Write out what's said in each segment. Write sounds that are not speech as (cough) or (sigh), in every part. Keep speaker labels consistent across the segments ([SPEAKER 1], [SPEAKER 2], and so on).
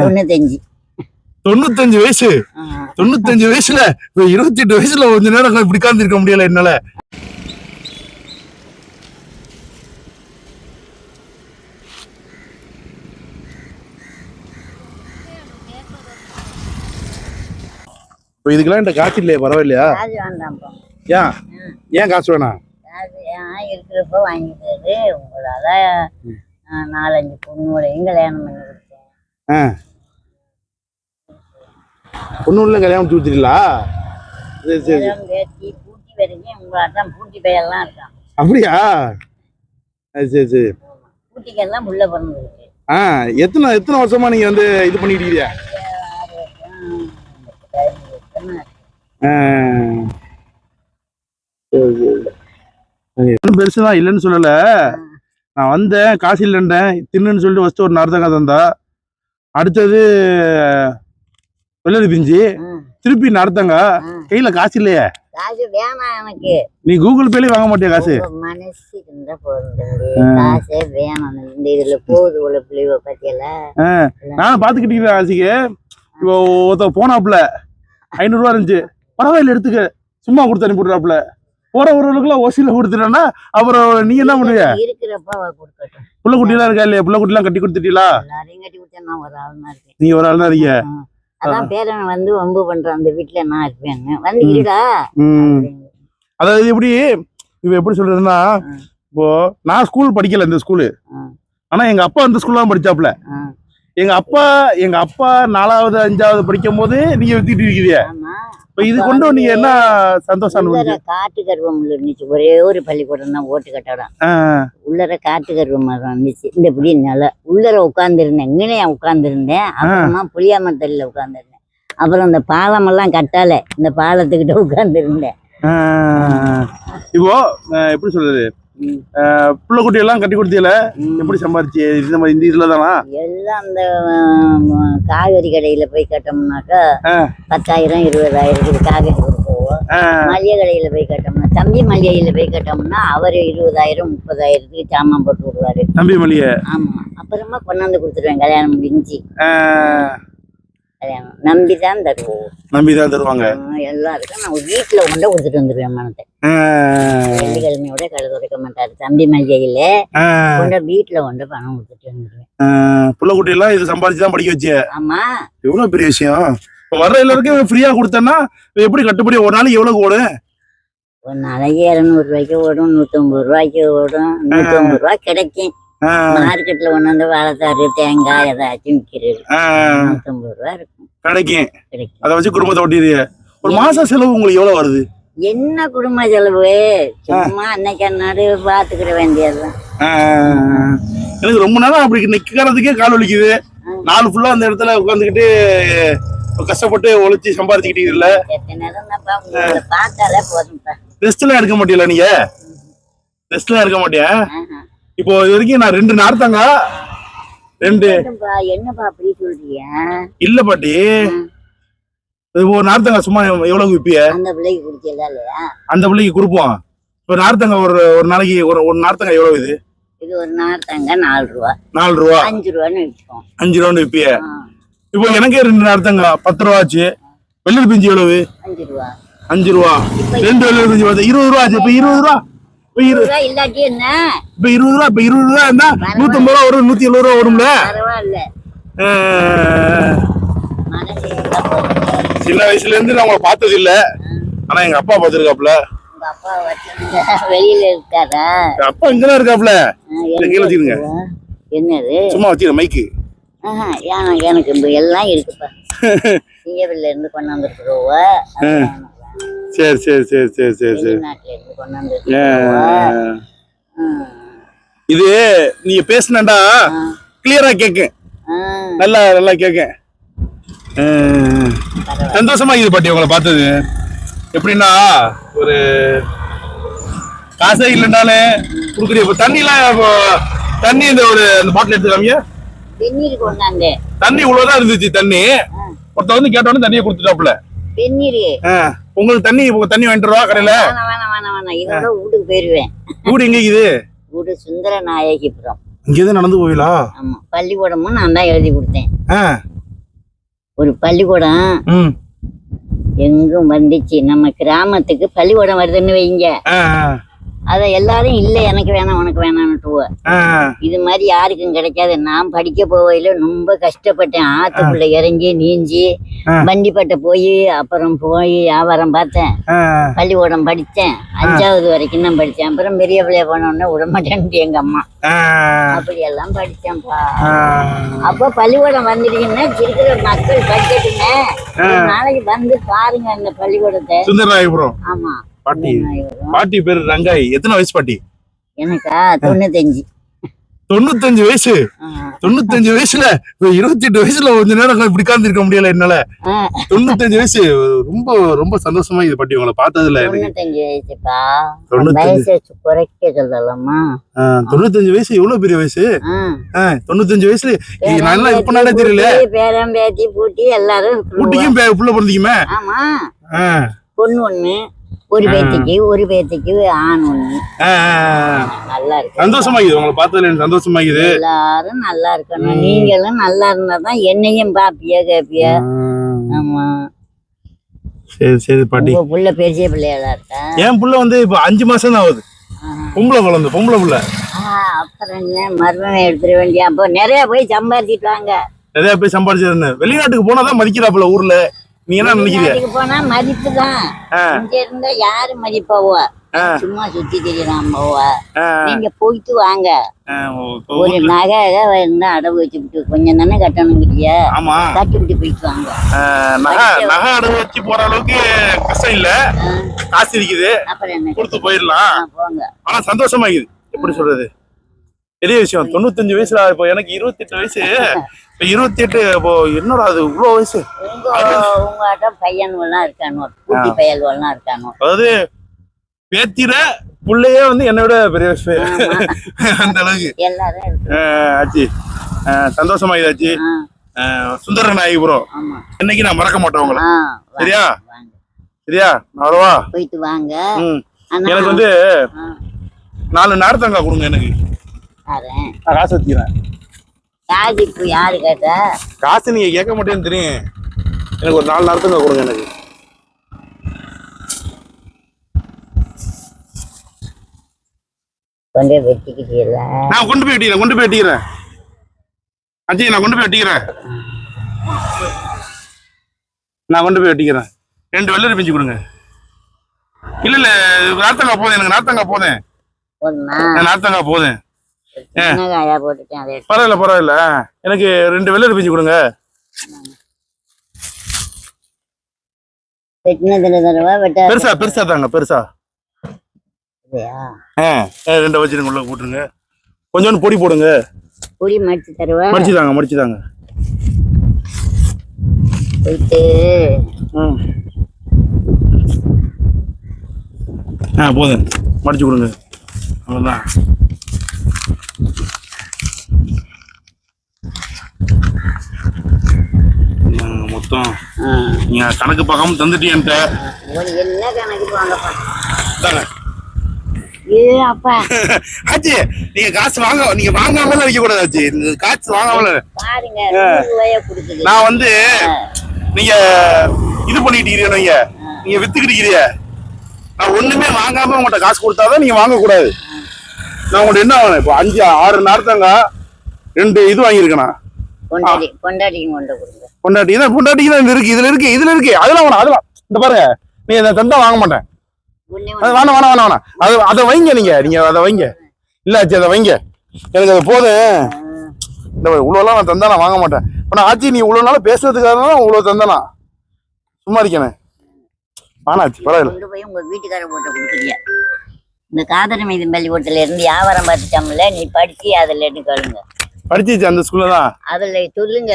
[SPEAKER 1] தொண்ணூத்தஞ்சு.
[SPEAKER 2] தொண்ணூத்தஞ்சு வயசு. தொண்ணூத்தஞ்சு வயசுல இருபத்தி எட்டு வயசுல கொஞ்ச நேரம் இப்படி இருக்க முடியல என்னால. இப்ப இதுக்கெல்லாம் இந்த காசு இல்லையா பரவாயில்லையா? ஏன் ஏன் காசு வேணாம்?
[SPEAKER 1] இருக்கிறப்ப வாங்கிக்கிறது. உங்களால நாலஞ்சு பொண்ணுகளையும் கல்யாணம் பண்ணி கொடுத்தேன்
[SPEAKER 2] ஆ. ஒன்றும் கல்யாணம் முடிச்சு கொடுத்துட்டீங்களா? சரி சரி. அப்படியா? சரி சரி.
[SPEAKER 1] பிறந்திருக்கு
[SPEAKER 2] ஆ எத்தனை எத்தனை வருஷமா நீங்க வந்து இது பண்ணிட்டு இருக்கீங்க. சரி, சரி. பெருசுதான் இல்லைன்னு சொல்லல. நான் வந்தேன் காசு இல்லைன்றேன் தின்னுன்னு சொல்லிட்டு ஃபர்ஸ்ட் ஒரு நார்த்தங்கா தந்தா. அடுத்தது வெள்ளரி பிஞ்சு திருப்பி நடத்தங்க. கையில காசு இல்லையே?
[SPEAKER 1] காசு வேணாம் எனக்கு.
[SPEAKER 2] நீ கூகுள் பேலயே வாங்க மாட்டியா காசு?
[SPEAKER 1] மனசு இருந்தா போதும். காசே வேணும். இந்த இதுல போகுது உள்ள பிள்ளைவ பத்தியல
[SPEAKER 2] ஆ, நான் பாத்துக்கிட்டீங்க ஆசிக்கு. இப்போ ஒருத்த போனாப்புல. ஐநூறுரூவா இருந்துச்சு. பரவாயில்ல எடுத்துக்க. சும்மா கொடுத்து அனுப்பிடுறாப்புல போற ஒருவர்களுக்குலாம் ஒசியில கொடுத்துட்டேன்னா அப்புறம் நீ என்ன பண்ணுவீங்க புள்ள குட்டிலாம் இருக்கா இல்லையா? புள்ள குட்டிலாம் கட்டி கொடுத்துட்டீங்களா? நீங்க ஒரு ஆள் தான் இருக்கீங்க.
[SPEAKER 1] ம். அதான் பேரன் வந்து வம்பு பண்றான் அந்த வீட்டுல நான் வந்து இருடா.
[SPEAKER 2] அதாவது எப்படி இவ எப்படி சொல்றதுன்னா. இப்போ நான் ஸ்கூல் படிக்கல இந்த ஸ்கூலு. ஆனா எங்க அப்பா அந்த ஸ்கூல்ல தான் படிச்சாப்ல எங்க அப்பா எங்க அப்பா நாலாவது அஞ்சாவது படிக்கும் போது நீங்க வித்திட்டு இருக்கீங்க.
[SPEAKER 1] ஆமா.
[SPEAKER 2] இப்ப இது கொண்டு நீங்க என்ன சந்தோஷம்
[SPEAKER 1] உள்ளர
[SPEAKER 2] அனுபவிச்சீங்க?
[SPEAKER 1] காட்டு கருவம் இருந்துச்சு. ஒரே ஒரு பள்ளிக்கூடம் தான் ஓட்டு கட்டடம். உள்ளர காட்டு கருவம் மரம் இருந்துச்சு. இந்த இப்படி நில. உள்ளர உட்காந்துருந்தேன் இங்கனே உட்காந்துருந்தேன் அப்புறமா புளியாமத்தல்ல உட்காந்துருந்தேன் அப்புறம் இந்த பாலமெல்லாம் கட்டால இந்த பாலத்துக்கிட்ட உட்காந்துருந்தேன்
[SPEAKER 2] இப்போ எப்படி சொல்றது? புள்ள குட்டி எல்லாம் கட்டி கொடுத்தீல? எப்படி சம்பாரிச்சு? இந்த மாதிரி இந்த இதுல தானா?
[SPEAKER 1] எல்லாம் அந்த காய்கறி கடையில போய் கட்டோம்னாக்கா. பத்தாயிரம் இருபதாயிரத்துக்கு காய்கறி கொடுப்போம். மளிகை கடையில போய் கட்டோம்னா தம்பி மளிகையில போய் கட்டோம்னா அவர் இருபதாயிரம் முப்பதாயிரத்துக்கு சாமான் போட்டு விடுவாரு.
[SPEAKER 2] தம்பி மளிகை?
[SPEAKER 1] ஆமா. அப்புறமா கொண்டாந்து கொடுத்துருவேன் கல்யாணம் முடிஞ்சு. நம்பி தான் தருவோம்.
[SPEAKER 2] நம்பி தான் தருவாங்க
[SPEAKER 1] எல்லாருக்கும் நான் வீட்டுல கொண்டு கொடுத்துட்டு வந்துருவேன் மனத்தை வெள்ளிக்கிழமையோட கடை துடைக்க மாட்டாரு. தம்பி
[SPEAKER 2] ஆஹ்
[SPEAKER 1] கொண்ட வீட்டுல கொண்டு பணம் கொடுத்துட்டு வந்துருவேன்.
[SPEAKER 2] ஆஹ் புள்ள குட்டி எல்லாம் இது சம்பாரிச்சு தான் படிக்க வச்சு.
[SPEAKER 1] ஆமா.
[SPEAKER 2] எவ்வளவு பெரிய விஷயம்? இப்ப வர்ற எல்லாருக்கும் ஃப்ரீயா கொடுத்தேன்னா எப்படி கட்டுப்படி ஒரு நாளைக்கு எவ்வளவு ஓடும்?
[SPEAKER 1] ஒரு நாளைக்கு இரநூறு ரூபாய்க்கு ஓடும் நூத்தம்பது ரூபாய்க்கு ஓடும் நூத்தம்பது ரூபாய் கிடைக்கும். மார்க்கெட்ல கொண்டாந்து வாழைத்தாரு தேங்காய் ஏதாச்சும் விற்கிறது நூத்தம்பது ரூபா இருக்கும்.
[SPEAKER 2] கிடைக்கும். அதை வச்சு குடும்பத்தை ஓட்டிடுங்க ஒரு மாச செலவு உங்களுக்கு எவ்வளவு வருது?
[SPEAKER 1] என்ன குடும்ப செலவு? சும்மா அன்னைக்கு அன்னாடு பாத்துக்கிட வேண்டியதுதான்.
[SPEAKER 2] எனக்கு ரொம்ப நேரம் அப்படி நிக்கிறதுக்கே கால் வலிக்குது. நாலு ஃபுல்லா அந்த இடத்துல உட்காந்துக்கிட்டு கஷ்டப்பட்டு உழைச்சி சம்பாதிச்சுக்கிட்டீங்க இல்ல?
[SPEAKER 1] பார்த்தாலே போதும்ப்பா.
[SPEAKER 2] ரெஸ்ட் எல்லாம் எடுக்க மாட்டீங்களா நீங்க? ரெஸ்ட் எல்லாம் எடுக்க மாட்டியா. இப்போ இது வரைக்கும் நான் ரெண்டு நார்த்தங்க ரெண்டு
[SPEAKER 1] என்னப்பா அப்படி சொல்றீங்க
[SPEAKER 2] இல்ல பாட்டி. ஒரு நார்த்தங்க சும்மா எவ்வளவு விப்பிய
[SPEAKER 1] அந்த பிள்ளைக்கு இல்லையா?
[SPEAKER 2] அந்த பிள்ளைக்கு கொடுப்போம். இப்போ நார்த்தங்க ஒரு ஒரு நாளைக்கு ஒரு ஒரு நார்த்தங்க எவ்வளவு இது?
[SPEAKER 1] இது ஒரு நார்த்தங்க நாலு ரூபா.
[SPEAKER 2] நாலு ரூபா.
[SPEAKER 1] அஞ்சு ரூபான்னு
[SPEAKER 2] அஞ்சு ரூபான்னு விப்பிய இப்போ எனக்கே ரெண்டு நார்த்தங்க பத்து ரூபா ஆச்சு. வெள்ளரி பிஞ்சு எவ்வளவு?
[SPEAKER 1] அஞ்சு ரூபா.
[SPEAKER 2] அஞ்சு ரூபா. ரெண்டு வெள்ளரி பிஞ்சு இருபது ரூபா ஆச்சு. இப்போ இருபது ரூபா இப்போ இரு
[SPEAKER 1] ரூபா. இல்லாட்டி என்ன?
[SPEAKER 2] இப்போ இருபது ரூபா இப்போ இருபது ரூபா இருந்தா நூத்தம்பது ரூபா வரும் நூத்தி எழுபது ரூபா வரும்ல. சின்ன வயசுல இருந்து நான் உங்களை பார்த்தது இல்ல ஆனா எங்க அப்பா பார்த்திருக்காப்ல
[SPEAKER 1] உங்க அப்பா வச்சிருந்த வெளியில இருக்காரா?
[SPEAKER 2] அப்பா இங்கதான் இருக்காப்ல கீழே வச்சுக்கிடுங்க.
[SPEAKER 1] இருக்குதா? என்னது?
[SPEAKER 2] சும்மா வச்சுக்க மைக்கு
[SPEAKER 1] எனக்கு எல்லாம் இருக்குப்பா. இருந்து கொண்டாந்துருக்குறோவ.
[SPEAKER 2] சரி சரி சரி சரி சரி சரி. இது நீங்க பேசுனடா கிளியரா கேட்கும் நல்லா நல்லா ஆஹ் சந்தோஷமா இது பாட்டி உங்களை பார்த்தது. எப்படின்னா ஒரு காசே இல்லைனாலே கொடுக்குறீங்க இப்போ தண்ணிலாம் இப்போ தண்ணி இந்த ஒரு அந்த பாட்டில்
[SPEAKER 1] கொண்டாந்து.
[SPEAKER 2] தண்ணி இவ்வளவுதான் இருந்துச்சு தண்ணி. ஒருத்த வந்து கேட்டோன்னு தண்ணியை கொடுத்துட்டாப்புல.
[SPEAKER 1] வெந்நீர்.
[SPEAKER 2] உங்களுக்கு தண்ணி தண்ணி வாங்கிட்டு வரவா கடையில?
[SPEAKER 1] வேணாம் வேணாம் வேணாம் வேணாம். இதோட வீட்டுக்கு போயிருவேன்.
[SPEAKER 2] வீடு எங்க இது
[SPEAKER 1] வீடு சுந்தர நாயகிபுரம்
[SPEAKER 2] இங்கேதான் நடந்து போவீங்களா?
[SPEAKER 1] ஆமா. பள்ளிக்கூடமும் நான் தான் எழுதி கொடுத்தேன். ஒரு பள்ளிக்கூடம் எங்கும் வந்துச்சு. நம்ம கிராமத்துக்கு பள்ளிக்கூடம் வருதுன்னு வைங்க. அதை எல்லாரும் இல்லை எனக்கு வேணாம் உனக்கு வேணாம்னுட்டுவ. இது மாதிரி யாருக்கும் கிடைக்காது. நான் படிக்க போகையில ரொம்ப கஷ்டப்பட்டேன். ஆத்துக்குள்ள இறங்கி நீஞ்சி. வண்டிப்பட்ட போய் அப்புறம் போய் வியாபாரம் பார்த்தேன். பள்ளிக்கூடம் படித்தேன். அஞ்சாவது வரைக்கும் தான் படித்தேன். அப்புறம் பெரிய பிள்ளைய போனோடனே விட மாட்டேன்ட்டு எங்க அம்மா.
[SPEAKER 2] ஆ.
[SPEAKER 1] அப்படியெல்லாம் படித்தேன்ப்பா. அப்போ பள்ளிக்கூடம் வந்துட்டீங்கன்னா இருக்கிற மக்கள் படிக்கட்டுங்க நாளைக்கு வந்து பாருங்க அந்த பள்ளிக்கூடத்தை. ஆமா.
[SPEAKER 2] பாட்டி. பாட்டி பேரு ரங்காய். எத்தனை வயசு பாட்டி?
[SPEAKER 1] எனக்கா? தொண்ணூத்தஞ்சு.
[SPEAKER 2] தொண்ணூத்தஞ்சு வயசு. தொண்ணூத்தஞ்சு வயசுல இருபத்தி எட்டு வயசுல கொஞ்ச நேரம் இப்படி உட்கார்ந்து இருக்க முடியல என்னால. தொண்ணூத்தஞ்சு வயசு ரொம்ப ரொம்ப சந்தோஷமா இது பாட்டி உங்களை பார்த்ததுல
[SPEAKER 1] தொண்ணூத்தஞ்சு வயசுப்பா. குறைக்க சொல்லலாமா?
[SPEAKER 2] தொண்ணூத்தஞ்சு வயசு எவ்வளவு பெரிய வயசு? தொண்ணூத்தஞ்சு வயசுல நல்லா இப்ப நானே தெரியல.
[SPEAKER 1] பேரன் பேத்தி பூட்டி எல்லாரும் இருக்குங்க.
[SPEAKER 2] ஊட்டிக்கும் பே- புள்ள பிறந்திக்குமே
[SPEAKER 1] பொண்ணு ஒண்ணு. ஒரு பேத்திக்கு ஒரு பேத்திக்கு ஆண் ஒண்ணு. நல்லா இருக்கு.
[SPEAKER 2] சந்தோஷமாக்குது உங்களை பார்த்ததுல எனக்கு சந்தோஷமாக்குது
[SPEAKER 1] எல்லாரும் நல்லா இருக்கணும். நீங்களும் நல்லா இருந்தா தான் என்னையும் பாப்பிய கேப்பிய. ஆமா.
[SPEAKER 2] சரி சரி பாட்டி.
[SPEAKER 1] உங்க புள்ள பெரிய பிள்ளைகளா இருக்கா?
[SPEAKER 2] என் புள்ள வந்து இப்ப அஞ்சு மாசம் தான் ஆகுது. பொம்பளை குழந்தை பொம்பளை புள்ள.
[SPEAKER 1] அப்புறம் என்ன? மருமகன் எடுத்துட வேண்டிய அப்போ நிறைய போய் சம்பாதிச்சிட்டு வாங்க.
[SPEAKER 2] நிறைய போய் சம்பாதிச்சிருந்தேன் வெளிநாட்டுக்கு போனாதான் மதிக்கிறாப்புல ஊர்ல. நீங்க என்ன நினைக்கிறீங்க
[SPEAKER 1] போனா மதிப்பு தான். இங்க இருந்தா யாரு மதிப்பாவா? சும்மா சுத்தி தெரியலாம் போவா. நீங்க போயிட்டு வாங்க. ஒரு நகை இருந்தா அடவு வச்சுக்கிட்டு கொஞ்சம் தானே கட்டணுங்கிறிய?
[SPEAKER 2] ஆமா.
[SPEAKER 1] கட்டிவிட்டு போயிட்டு வாங்க.
[SPEAKER 2] நகை நகை அடகு வச்சு போற அளவுக்கு கஷ்டம் இல்ல. காசு இருக்குது.
[SPEAKER 1] அப்புறம் என்ன?
[SPEAKER 2] கொடுத்து போயிடலாம். ஆனா சந்தோஷமாக்குது எப்படி சொல்றது? பெரிய விஷயம். தொண்ணூத்தஞ்சு வயசுல இப்போ எனக்கு இருபத்தி எட்டு வயசு. இப்ப இருபத்தி எட்டு இப்போ என்னடா அது இவ்வளவு வயசு?
[SPEAKER 1] உங்க பையன்கள்லாம் இருக்கானோ குட்டி பயல்கள்லாம் இருக்கானோ
[SPEAKER 2] அதாவது பேத்திர புள்ளையே வந்து என்னை விட பெரிய வயசு. அந்த அளவுக்கு. ஆச்சு. ஆ,
[SPEAKER 1] ஆ,
[SPEAKER 2] சுந்தர நாயகபுரம் இன்னைக்கு நான் மறக்க மாட்டேன் உங்களை. சரியா? சரியா? வரவா?
[SPEAKER 1] போயிட்டு வாங்க.
[SPEAKER 2] எனக்கு வந்து நாலு நார்த்தங்காய் கொடுங்க எனக்கு. நான் காசு வச்சுக்கிறேன்
[SPEAKER 1] காசு இப்போ யாரு கேட்டா?
[SPEAKER 2] காசு நீங்க கேட்க மாட்டேன்னு தெரியும். எனக்கு ஒரு நாலு நார்த்தங்காய் கொடுங்க எனக்கு.
[SPEAKER 1] கொண்டு போய் வெட்டிக்கிட்டீங்களா
[SPEAKER 2] நான் கொண்டு போய் வெட்டிக்கிறேன் கொண்டு போய் வெட்டிக்கிறேன். அஜய் நான் கொண்டு போய் வெட்டிக்கிறேன். நான் கொண்டு போய் வெட்டிக்கிறேன். ரெண்டு வெள்ளரி பிஞ்சு கொடுங்க. இல்ல இல்ல நார்த்தங்காய் போதும் எனக்கு நார்த்தங்காய் போதும். நார்த்தங்காய் போதும்.
[SPEAKER 1] போட்டுட்டேன் அதை.
[SPEAKER 2] பரவாயில்ல பரவாயில்ல. எனக்கு ரெண்டு வெள்ளரி பிஞ்சு கொடுங்க. பெருசா பெருசா தாங்க பெருசா. ரெண்டு வச்சிருங்க உள்ள போட்டுருங்க. கொஞ்சோண்டு பொடி போடுங்க.
[SPEAKER 1] புளி மடிச்சு தருவா
[SPEAKER 2] மடிச்சு தாங்க மடிச்சு தாங்க
[SPEAKER 1] போயிட்டு
[SPEAKER 2] ஆ போதும். மடிச்சு கொடுங்க. அவ்வளோதான் மொத்தம். நீங்க கணக்கு பார்க்காம தந்துட்டீன்ட்ட
[SPEAKER 1] ஒரு என்ன கணக்கு (laughs)
[SPEAKER 2] ஆச்சு நீங்க காசு வாங்க நீங்க வாங்காமல வைக்க கூடாது ஆச்சு. காசு
[SPEAKER 1] கொடுக்குது.
[SPEAKER 2] நான் வந்து நீங்க இது பண்ணிட்டு நீங்க? நீங்க வித்துக்கிட்டு நான் ஒண்ணுமே வாங்காம உங்கள்ட்ட காசு கொடுத்தாதான் நீங்க வாங்க கூடாது நான் உங்கள்ட்ட என்ன இப்போ அஞ்சு ஆறு நார்த்தங்க ரெண்டு இது வாங்கியிருக்கேன்
[SPEAKER 1] கொண்டு கொடுங்க.
[SPEAKER 2] பொண்டாட்டி தான் பொண்டாட்டிக்கு தான் இருக்கு இதுல இருக்கு இதுல இருக்கு. அதெல்லாம் வேணாம் அதெல்லாம். இந்த பாருங்க நீ இதை தந்தா வாங்க மாட்டேன். அது வேணாம் வேணாம் வேணாம் வேணாம். அது அதை வைங்க நீங்க நீங்க அதை வைங்க. இல்ல ஆச்சு அதை வைங்க. எனக்கு அது போதும். இந்த இவ்வளோலாம் நான் வாங்க மாட்டேன். இப்போ நான் ஆச்சி நீ இவ்வளோ நாள் பேசுறதுக்காக தான் இவ்வளோ தந்தானா சும்மா இருக்கேனே. ஆனாச்சு பரவாயில்ல.
[SPEAKER 1] கொண்டு போய் உங்க வீட்டுக்காரர் போட்டு கொடுக்குறிய இந்த காதல் மீது பள்ளிக்கூடத்துல இருந்து வியாபாரம் பார்த்துட்டோம்ல நீ படிச்சு அதுல எடுக்கலுங்க
[SPEAKER 2] படிச்சிச்சு அந்த ஸ்கூல்ல தான்?
[SPEAKER 1] அதுல சொல்லுங்க.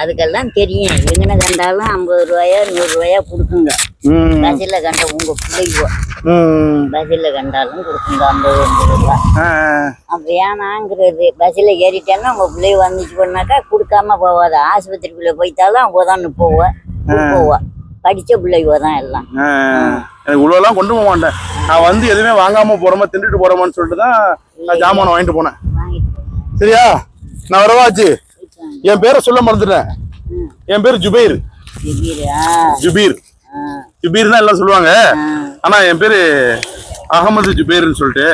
[SPEAKER 1] அதுக்கெல்லாம் தெரியும். எங்கன கண்டாலும் ஐம்பது ரூபாயா நூறு ரூபாயா கொடுக்குங்க.
[SPEAKER 2] ம்.
[SPEAKER 1] பஸ்ஸில் கண்ட உங்க பிள்ளைங்க.
[SPEAKER 2] ம்.
[SPEAKER 1] பஸ்ஸில் கண்டாலும் கொடுக்குங்க ஐம்பது ஐம்பது ரூபா அப்ப வேணாங்கிறது. பஸ்ஸில் ஏறிட்டேன்னா உங்க பிள்ளை வந்துச்சு பண்ணாக்கா கொடுக்காம போவாது ஆஸ்பத்திரிக்குள்ள போய்த்தாலும் அவங்க தான் போவா போவா படிச்ச பிள்ளைங்க தான் எல்லாம்.
[SPEAKER 2] எனக்கு இவ்வளோலாம் கொண்டு போக மாட்டேன். நான் வந்து எதுவுமே வாங்காம போறோமா திண்டுட்டு போறோமான்னு சொல்லிட்டு தான் நான் ஜாமான் வாங்கிட்டு போனேன். சரியா? நான் வரவாச்சு என் பேரை சொல்ல மறந்துட்டேன். என் பேர் ஜுபைர். ஜுபீர்? ஜுபீர். தான் எல்லாம் சொல்லுவாங்க. ஆனா என் பேரு அகமது ஜுபேர்னு சொல்லிட்டு.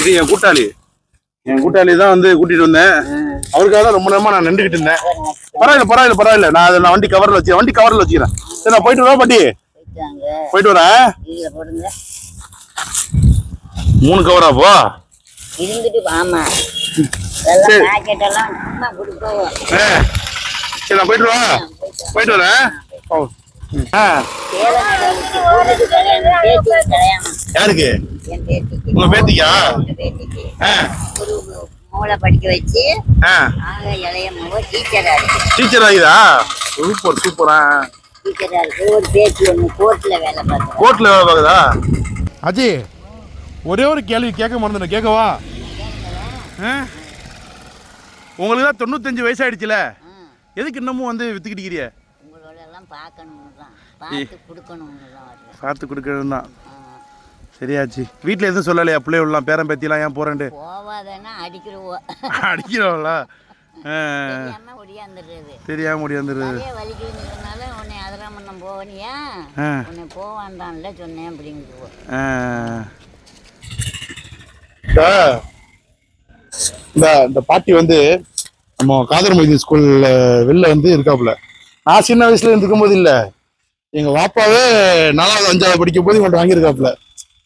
[SPEAKER 1] இது
[SPEAKER 2] என் கூட்டாளி. என் கூட்டாளி தான் வந்து கூட்டிட்டு வந்தேன். அவருக்காக தான் ரொம்ப நேரமா நான் நின்றுகிட்டு இருந்தேன். பரவாயில்ல பரவாயில்ல பரவாயில்ல. நான் அதை நான் வண்டி கவர்ல வச்சு வண்டி கவர்ல வச்சுக்கிறேன். சரி நான் போயிட்டு வரேன் பாட்டி?
[SPEAKER 1] போயிட்டு
[SPEAKER 2] வரேன். மூணு கவரா போ
[SPEAKER 1] இருந்துட்டு ஆமா.
[SPEAKER 2] சரி. நான் போயிட்டு வரேன் போயிட்டு வரேன். ஓ. யாருக்கு? உங்க பேத்திக்கா?
[SPEAKER 1] மூளை படிக்க வச்சு இளைய மூவ டீச்சரா இருக்கு.
[SPEAKER 2] டீச்சர் ஆகிதா? சூப்பர் சூப்பரா
[SPEAKER 1] டீச்சரா இருக்கு. ஒரு பேத்தி ஒண்ணு கோர்ட்ல வேலை
[SPEAKER 2] பார்க்குதா? ஒரே ஒரு கேள்வி கேட்க மறந்துட்டேன். கேட்கவா? உங்களுக்கு தான் தொண்ணூத்தஞ்சு வயசாயிடுச்சுல. எதுக்கு இன்னமும் வந்து வித்துக்கிட்டு இருக்கிறிய
[SPEAKER 1] உங்களோட எல்லாம் பார்க்கணும்னு தான் பார்த்து கொடுக்கணும்னு தான்.
[SPEAKER 2] சரியாச்சு. வீட்டில் எதுவும் சொல்லலையா? பிள்ளைகள்லாம் பேரன் பேத்திலாம் ஏன் போறேன்ட்டு?
[SPEAKER 1] போவாதன்னா அடிக்கிறவோ.
[SPEAKER 2] அடிக்கிறவங்களா ஆ,
[SPEAKER 1] தெரியாம ஒடியாந்துடுறது.
[SPEAKER 2] தெரியாம முடியாந்துருது
[SPEAKER 1] அதே வலிக்குதுங்கிறதுனால உன்னை அதிராமண்ணம் போவனியா?
[SPEAKER 2] ஆ.
[SPEAKER 1] உன்னை போவான்டான்ல சொன்னேன் அப்படிங்குது
[SPEAKER 2] ஆ. இந்த இந்த- பாட்டி வந்து நம்ம காதர் மைதி ஸ்கூல்ல வெளில வந்து இருக்காப்புல. நான் சின்ன வயசுல இருக்கும்போது இல்ல. எங்க வாப்பாவே நாலாவது அஞ்சாவது படிக்கும் போது இவன்ட்டு வாங்கியிருக்காப்புல.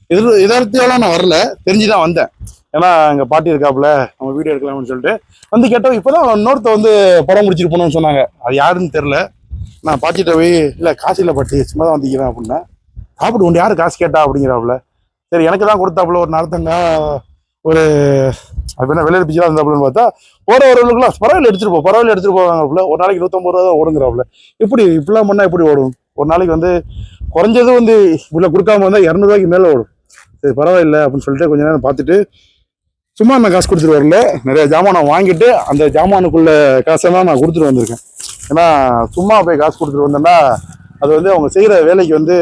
[SPEAKER 2] இது இதெல்லாம் நான் வரல. தெரிஞ்சுதான் வந்தேன். ஏன்னா எங்க பாட்டி இருக்காப்புல. நம்ம வீடியோ எடுக்கலாம்னு சொல்லிட்டு. வந்து கேட்டோம் இப்பதான் இன்னொருத்த வந்து படம் முடிச்சிட்டு போனோம்னு சொன்னாங்க. அது யாருன்னு தெரியல. நான் பாட்டிகிட்ட போய் இல்லை காசு இல்லை பாட்டி. சும்மா தான் வந்திக்கிறேன் அப்படின்னா சாப்பிட்டு உண்டு யார் காசு கேட்டா? அப்படிங்கிறாப்புல. சரி எனக்கு தான் கொடுத்தாப்புல. ஒரு நடத்தங்க ஒரு அப்போ என்ன வெளியில் பிச்சுலாம் இருந்தாப்புலன்னு பார்த்தா போகிற வரவங்களுக்குலாம் பரவாயில்ல எடுத்துட்டு போ பரவாயில்ல எடுத்துட்டு போவாங்கப்புல ஒரு நாளைக்கு நூற்றம்பது ரூபா தான் ஓடுங்கிறாப்புல. இப்படி இப்படிலாம் பண்ணால் எப்படி ஓடும்? ஒரு நாளைக்கு வந்து குறைஞ்சது வந்து இவ்வளோ கொடுக்காம வந்தால் இரநூறுவாய்க்கு மேலே ஓடும். சரி பரவாயில்ல அப்படின்னு சொல்லிட்டு கொஞ்ச நேரம் பார்த்துட்டு சும்மா நான் காசு கொடுத்துட்டு வரல. நிறைய ஜாமானை வாங்கிட்டு அந்த ஜாமானுக்குள்ள காசெல்லாம் நான் கொடுத்துட்டு வந்திருக்கேன். ஏன்னா சும்மா போய் காசு கொடுத்துட்டு வந்தேன்னா அது வந்து அவங்க செய்கிற வேலைக்கு வந்து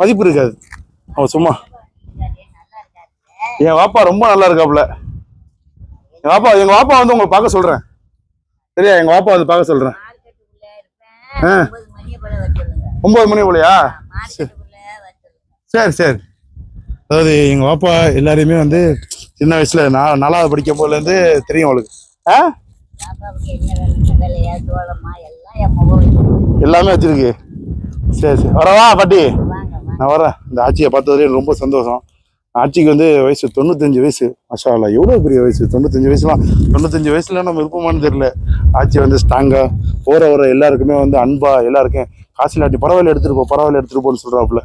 [SPEAKER 2] மதிப்பு இருக்காது. அவன் சும்மா. என் வாப்பா ரொம்ப நல்லா இருக்காப்புல. எங்க வாப்பா எங்க வாப்பா வந்து உங்களை பார்க்க சொல்றேன். சரியா? எங்க வாப்பா வந்து பார்க்க சொல்றேன்.
[SPEAKER 1] ஒன்பது
[SPEAKER 2] மணி போலையா? சரி. சரி அதாவது எங்க வாப்பா எல்லாரையுமே வந்து சின்ன வயசுல நான் நாலாவது படிக்கும் போதுலேருந்து தெரியும் அவளுக்கு. ஆ?
[SPEAKER 1] எல்லாம் வச்சிருக்கு.
[SPEAKER 2] சரி சரி. வரவா பாட்டி? நான் வரேன் இந்த ஆட்சியை பார்த்ததுலேயே எனக்கு ரொம்ப சந்தோஷம். ஆட்சிக்கு வந்து வயசு தொண்ணூத்தஞ்சு வயசு. மஷா எவ்வளோ பெரிய வயசு? தொண்ணூத்தஞ்சு வயசுலாம் தொண்ணூத்தஞ்சு வயசுல நம்ம இருப்போமான்னு தெரியல. ஆட்சி வந்து ஸ்ட்ராங்காக போகிற வர எல்லாருக்குமே வந்து அன்பா எல்லாருக்கும் காசு இல்லாட்டி பரவாயில்ல எடுத்துட்டு போ பரவாயில்ல எடுத்துகிட்டு போன்னு சொல்கிறாப்புல